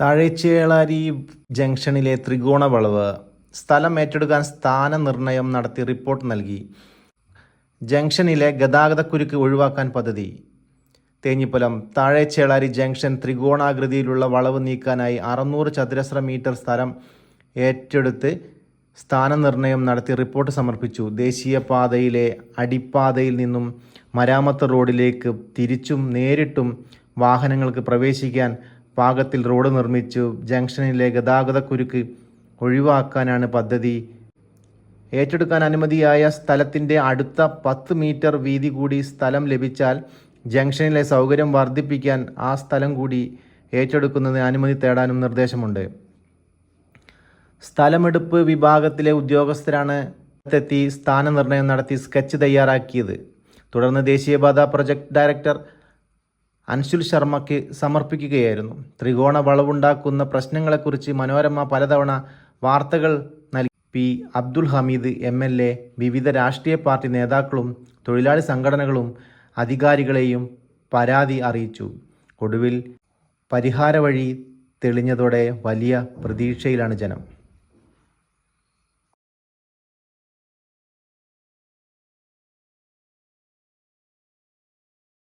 താഴേച്ചേളാരി ജംഗ്ഷനിലെ ത്രികോണ വളവ് സ്ഥലം ഏറ്റെടുക്കാൻ സ്ഥാനനിർണയം നടത്തി റിപ്പോർട്ട് നൽകി. ജംഗ്ഷനിലെ ഗതാഗതക്കുരുക്ക് ഒഴിവാക്കാൻ പദ്ധതി. തേഞ്ഞിപ്പലം താഴേച്ചേളാരി ജംഗ്ഷൻ ത്രികോണാകൃതിയിലുള്ള വളവ് നീക്കാനായി അറുന്നൂറ് ചതുരശ്ര മീറ്റർ സ്ഥലം ഏറ്റെടുത്ത് സ്ഥാനനിർണയം നടത്തി റിപ്പോർട്ട് സമർപ്പിച്ചു. ദേശീയപാതയിലെ അടിപ്പാതയിൽ നിന്നും മരാമത്ത് റോഡിലേക്ക് തിരിച്ചും നേരിട്ടും വാഹനങ്ങൾക്ക് പ്രവേശിക്കാൻ പാകത്തിൽ റോഡ് നിർമ്മിച്ചു ജംഗ്ഷനിലെ ഗതാഗതക്കുരുക്ക് ഒഴിവാക്കാനാണ് പദ്ധതി. ഏറ്റെടുക്കാൻ അനുമതിയായ സ്ഥലത്തിന്റെ അടുത്ത പത്ത് മീറ്റർ വീതി കൂടി സ്ഥലം ലഭിച്ചാൽ ജംഗ്ഷനിലെ സൗകര്യം വർദ്ധിപ്പിക്കാൻ ആ സ്ഥലം കൂടി ഏറ്റെടുക്കുന്നതിന് അനുമതി തേടാനും നിർദ്ദേശമുണ്ട്. സ്ഥലമെടുപ്പ് വിഭാഗത്തിലെ ഉദ്യോഗസ്ഥരാണ് എത്തി സ്ഥാനനിർണയം നടത്തി സ്കെച്ച് തയ്യാറാക്കിയത്. തുടർന്ന് ദേശീയപാത പ്രൊജക്ട് ഡയറക്ടർ അൻശുൽ ശർമ്മയ്ക്ക് സമർപ്പിക്കുകയായിരുന്നു. ത്രികോണ വളവുണ്ടാക്കുന്ന പ്രശ്നങ്ങളെക്കുറിച്ച് മനോരമ പലതവണ വാർത്തകൾ നൽകി. P. Abdul Hameed M L A വിവിധ രാഷ്ട്രീയ പാർട്ടി നേതാക്കളും തൊഴിലാളി സംഘടനകളും അധികാരികളെയും പരാതി അറിയിച്ചു. ഒടുവിൽ പരിഹാര വഴി തെളിഞ്ഞതോടെ വലിയ പ്രതീക്ഷയിലാണ് ജനം.